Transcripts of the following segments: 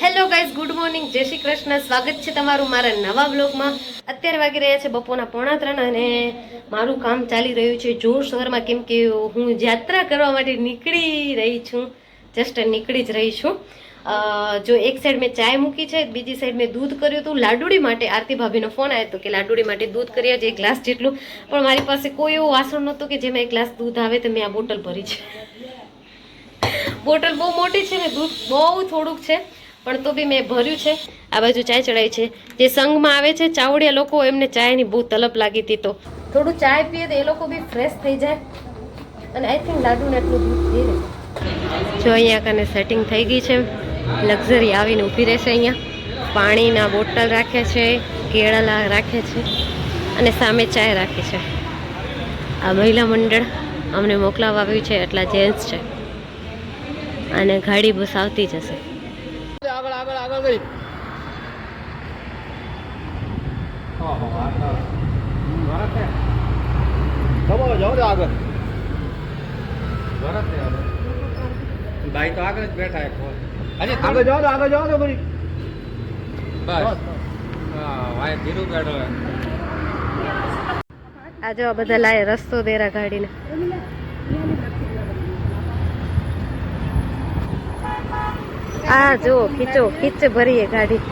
Hello guys good morning જય શ્રી કૃષ્ણ. સ્વાગત છે તમારું મારા નવા બ્લોગમાં અત્યારે વાગી રહ્યા છે બપોરના પોણા ત્રણ અને મારું કામ ચાલી રહ્યું છે જોરશોરમાં કેમ કે હું યાત્રા કરવા માટે નીકળી રહી છું. જસ્ટ નીકળી જ રહી છું. જો એક સાઈડ મેં ચાય મૂકી છે, બીજી સાઈડ મેં દૂધ કર્યું હતું. લાડુડી માટે આરતી ભાભીનો ફોન આવ્યો હતો કે લાડુડી માટે દૂધ કર્યા છે એક ગ્લાસ જેટલું. પણ મારી પાસે કોઈ એવું વાસણ નહોતું કે જેમાં એક ગ્લાસ દૂધ આવે તો મેં આ બોટલ ભરી છે. બોટલ બહુ મોટી છે ને, દૂધ બહુ થોડુંક છે. પણ તો બી મેં ભર્યું છે. આ બાજુ ચાય ચડાવી છે. જે સંઘમાં આવે છે, ચાવડિયા લોકો એમને ચાયની બહુ તલબ લાગી હતી તો. થોડું ચાય પીએ તો એ લોકો બી ફ્રેશ થઈ જાય. અને આઈ થિંક લાડુને એટલું દૂધ લે જો અહીંયા કને સેટિંગ થઈ ગઈ છે. લક્ઝરી આવીને ઊભી રહેશે અહીંયા. પાણીના બોટલ રાખે છે કેળા રાખે છે અને સામે ચાય રાખી છે. આ મહિલા મંડળ અમને મોકલાવવા આવ્યું છે, એટલા જેન્ટ્સ છે. અને ગાડી બસ આવતી જશે કરી દબાવો જાઓ ને આગળ ભાઈ તો આગળ જ બેઠા એક વાર. આગળ જાઓ ને આગળ જાઓ ને ભાઈ બસ હા ભાઈ ધીરું બેઠો હે. આ જો બધા લાય રસ્તો દેરા ગાડીને આ જો ખીચો ખીચ ભરીએ ગાડી.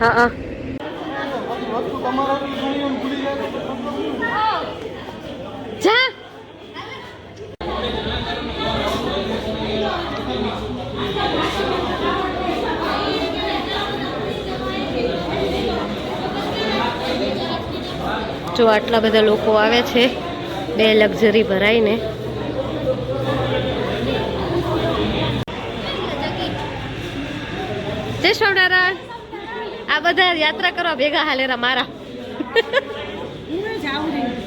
હા હા જા જો આટલા બધા લોકો આવે છે, બે લક્ઝરી ભરાઈને. જય સ્વામિનારાયણ. આ બધા યાત્રા કરવા ભેગા હાલેરા મારા.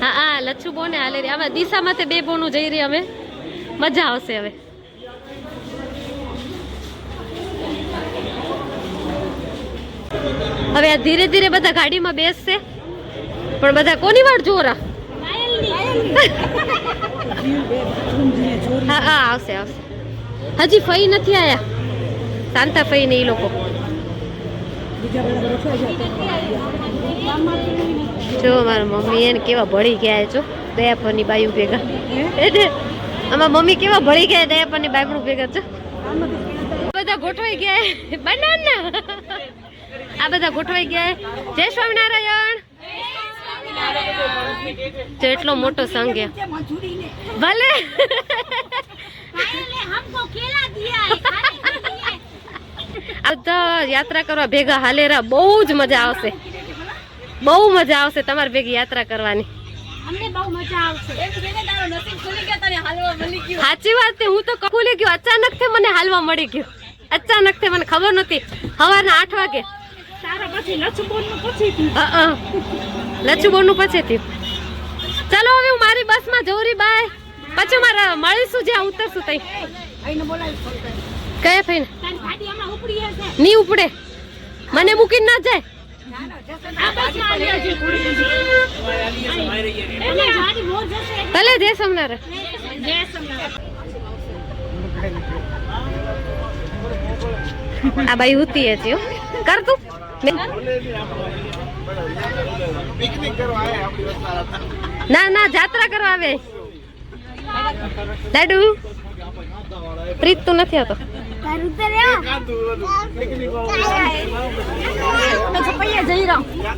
હા હા લચ્છુ બોને હાલે રે આમાં તે બે બોનું જઈ રહી અમે. મજા આવશે હવે. હવે આ ધીરે ધીરે બધા ગાડીમાં બેસશે. પણ બધા કોની વાટ જોરા હા હા આવશે આવશે. હજી ફઈ નથી આયા. શાંતા ફઈ ને એ લોકો. જો મારા મમ્મી એને કેવા ભળી ગયા જો. દયાપરની બાયુ ભેગા. એટલે આમાં મમ્મી કેવા ભળી ગયા દયાપરની બાયપણું ભેગા છો બધા ગોઠવાઈ ગયા બનાના. આ બધા ગોઠવાઈ ગયા જય સ્વામિનારાયણ. જો એટલો મોટો સંઘ ભલે. આ બધા યાત્રા કરવા ભેગા હાલેરા બહુ જ મજા આવશે. બહુ મજા આવશે તમારી ભેગી યાત્રા કરવાની. સાચી વાત છે હું તો ખુલી ગયો અચાનકથી મને હાલવા મળી ગયું. અચાનકથી મને ખબર નહોતી. સવારના આઠ વાગે. લચ્છુબોન નું પછી થયું ચાલો હવે હું મારી બસમાં જઉં રી બાય પછી મારા મળીશું જ્યાં ઉતરશું તઈ. કયા ફઈને ની ઉપડે. મને મૂકીને ના જાય. ભલે જય સમનાર આ બાઈ ઉતી હતી. કર તું. ના ના જાત્રા કરવા આવે. લાડુ પ્રીત તું નથી આવતો.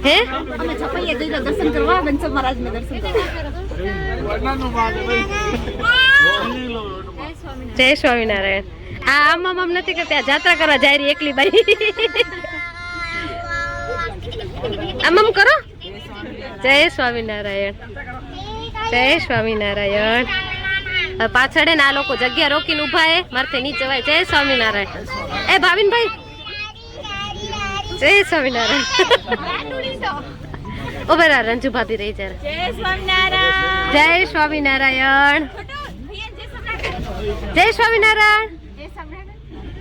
હે? દર્શન કરવા બંસો મહારાજ ને દર્શન જય સ્વામિનારાયણ. આ આમ આમ નથી કરતી. જાત્રા કરવા જાય રહી એકલી બાઈ. આમ આમ કરો. જય સ્વામિનારાયણ. જય સ્વામિનારાયણ. પાછળ ને આ લોકો જગ્યા રોકીને ઊભા હે મારથી નીચે વાય. જય સ્વામિનારાયણ. એ ભાવિનભાઈ. જય સ્વામિનારાયણ. ઓ બરા રંજુ ભાભી રહી જરા. જય સ્વામિનારાયણ. જય સ્વામિનારાયણ. જય સ્વામિનારાયણ.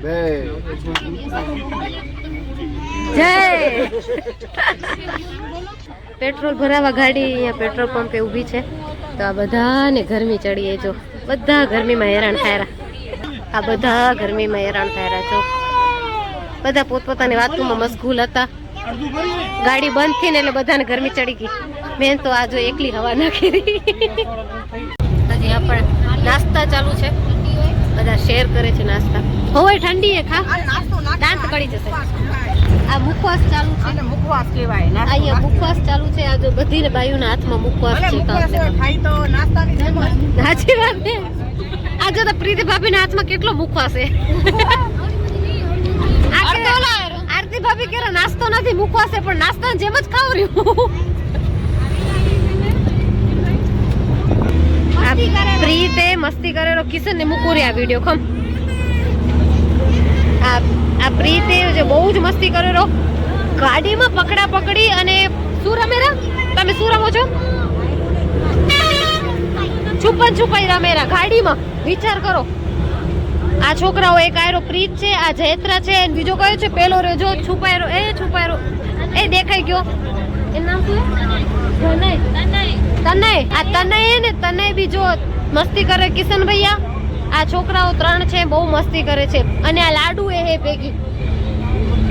બે. જય. પેટ્રોલ ભરાવા ગાડી અહીંયા પેટ્રોલ પંપે ઊભી છે. તો આ બધાને ગરમી ચડીએ જો. બધા ગરમીમાં હેરાન થયા. આ બધા ગરમીમાં હેરાન થયા છો બધા પોતપોતાની વાતોમાં મશગુલ હતા. ગાડી બંધ થઈ ને એટલે બધાને ગરમી ચડી ગઈ. મેં તો આ જો એકલી હવા નાખી હજી આપણે પણ નાસ્તા ચાલુ છે. બધા શેર કરે છે નાસ્તા. હોય ઠંડી એ ખા. દાંત કડી જશે. આ મુખવાસ ચાલુ છે. મુખવાસ કહેવાય અહીંયા મુખવાસ ચાલુ છે. આ બધી બાયુના હાથમાં મુખવાસ છે. ખાઈ તો નાસ્તાની જેમ સાચી વાત ને આ જો તો પ્રીતિ ભાભીના હાથમાં કેટલો મુખવાસ છે. આરતી ભાભી કે નાસ્તો નથી મુખવાસ છે પણ નાસ્તાની જેમ જ ખાવ રહ્યું. પ્રીતે મસ્તી કરેલો. કિશન ને મૂકું રે આ વીડિયો ખમ. આ આ પ્રીતે જે બહુ જ મસ્તી કરેલો ગાડીમાં પકડા પકડી અને શું રમે તમે શું રમો છો? છુપન છુપાઈ રમેરા ગાડીમાં વિચાર કરો. આ છોકરાઓ એક આયરો પ્રીત છે, આ જયત્રા છે, અને બીજો કયો છે? પેલો રહ્યો. જો છુપાયરો એ છુપાયરો એ દેખાઈ ગયો. છે? તનય. આ તનય ને તનય બીજો મસ્તી કરે કિશન ભૈયા આ છોકરાઓ ત્રણ છે, બહુ મસ્તી કરે છે. અને આ લાડુ એ હે ભેગી.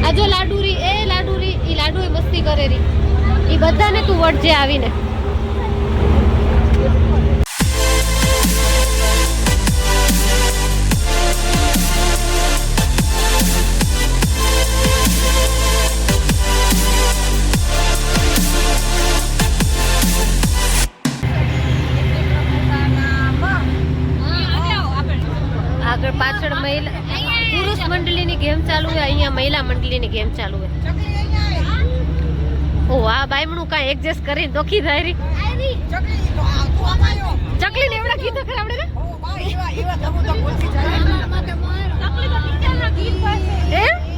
આ જો લાડુ રી એ લાડુ રી એ લાડુ એ મસ્તી કરે રી એ બધાને તું વટજે આવીને. ચાલુ છે અહીંયા મહિલા મંડળીની ગેમ ચાલુ છે ઓ આ બાયમણું કાંઈ એડજસ્ટ કરી દોખી થાય રી ચકલી ને? એવડા ગીતો કરે આપણે ઓ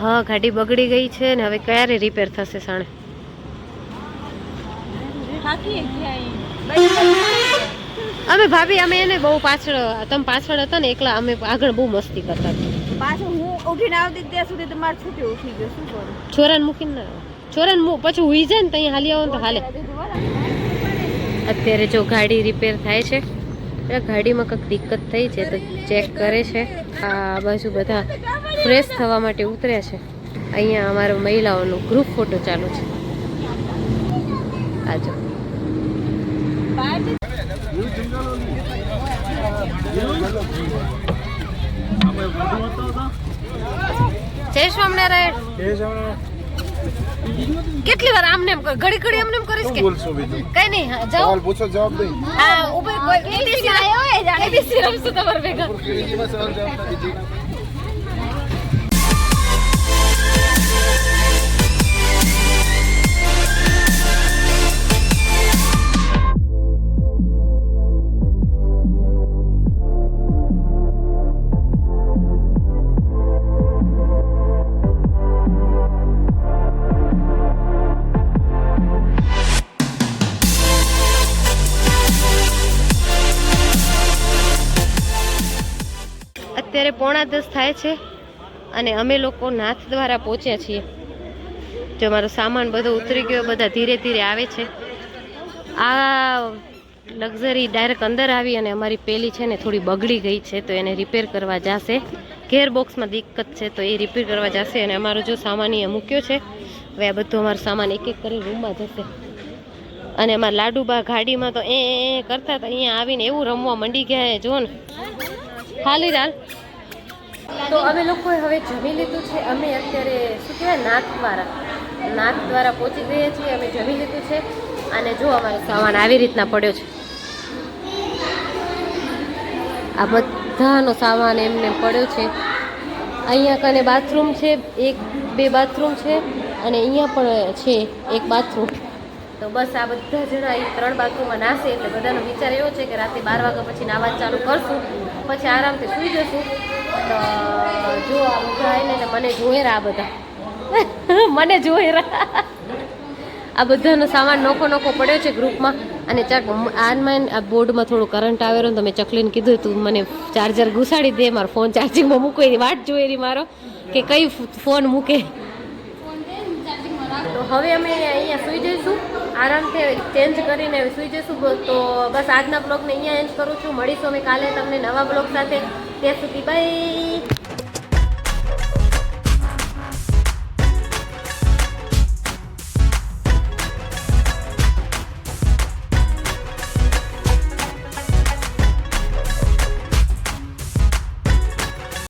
હા ગાડી બગડી ગઈ છે ને હવે ક્યારે રિપેર થશે સાણે? અમે ભાભી અમે એને બહુ પાછળ તમે પાછળ હતા ને એકલા અમે આગળ બહુ મસ્તી કરતા પાછું હું ઉઠીને આવતી ત્યાં સુધી તમારે છૂટી ઉઠી ગયો શું કરું? છોરાને મૂકીને ના. છોરાને પછી હુઈ જાય ને ત્યાં હાલી આવો તો હાલે. અત્યારે જો ગાડી રિપેર થાય છે એટલે ગાડીમાં કંઈક દિક્કત થઈ છે તો ચેક કરે છે. આ બાજુ બધા ફ્રેશ થવા માટે ઉતર્યા છે. અહીંયા અમારો મહિલાઓનો ગ્રુપ ફોટો ચાલુ છે. આજો જય સ્વામિનારાયણ. કેટલી વાર આમને એમ ઘડી ઘડી આમને એમ કરીશ કે? બોલશો બીજું? કઈ નહીં જાઓ. સવાલ પૂછો જવાબ દઈ. હા ઉભે કોઈ એબીસી એબીસી રમશું તમાર ભેગા. અત્યારે પોણા દસ થાય છે અને અમે લોકો નાથ દ્વારા પહોંચ્યા છીએ. જો મારો સામાન બધો ઉતરી ગયો, બધા ધીરે ધીરે આવે છે. આ લક્ઝરી ડાયરેક્ટ અંદર આવી અને અમારી પેલી છે ને થોડી બગડી ગઈ છે, તો એને રિપેર કરવા જશે. ઘેર બોક્સમાં દિક્કત છે, તો એ રિપેર કરવા જશે અને અમારો જો સામાન અહીંયા મૂક્યો છે, હવે આ બધો અમારો સામાન એક એક કરી રૂમમાં જશે. અને અમારા લાડુબા ગાડીમાં તો એ એ એ કરતા હતા, અહીંયા આવીને એવું રમવા મંડી ગયા જો ને. હાલી ચાલ તો અમે લોકોએ હવે જમી લીધું છે. અમે અત્યારે શું કહેવાય નાથ દ્વારા નાથ દ્વારા પહોંચી ગયા છીએ. અમે જમી લીધું છે. અને જો અમારો સામાન આવી રીતના પડ્યો છે. આ બધાનો સામાન એમને પડ્યો છે. અહીંયા કને બાથરૂમ છે, એક, બે બાથરૂમ છે અને અહીંયા પણ છે એક બાથરૂમ તો બસ આ બધા જણા એ ત્રણ બાથરૂમમાં નાશે એટલે બધાનો વિચાર એવો છે કે રાતે બાર વાગ્યા પછી નાવા ચાલુ કરશું પછી આરામથી સૂઈ જશું. તો જો આ બધા આવીને એટલે મને રહ્યા આ બધા. મને રહ્યા આ બધાનો સામાન નોખો નોખો પડ્યો છે ગ્રુપમાં. અને ચક આનમાં આ બોર્ડમાં થોડું કરંટ આવેલો ને તો મેં ચકલીને કીધું તું મને ચાર્જર ઘુસાડી દે મારો ફોન ચાર્જિંગમાં મૂકો એની વાટ જોઈ રહી મારો કે કઈ ફોન મૂકે. તો હવે અમે અહીંયા સુઈ જઈશું. આરામથી ચેન્જ કરીને સુઈ જઈશું. તો બસ આજના બ્લોગને અહીંયા એન્ડ કરું છું. મળીશું અમે કાલે તમને નવા બ્લોગ સાથે. ત્યાં સુધી બાય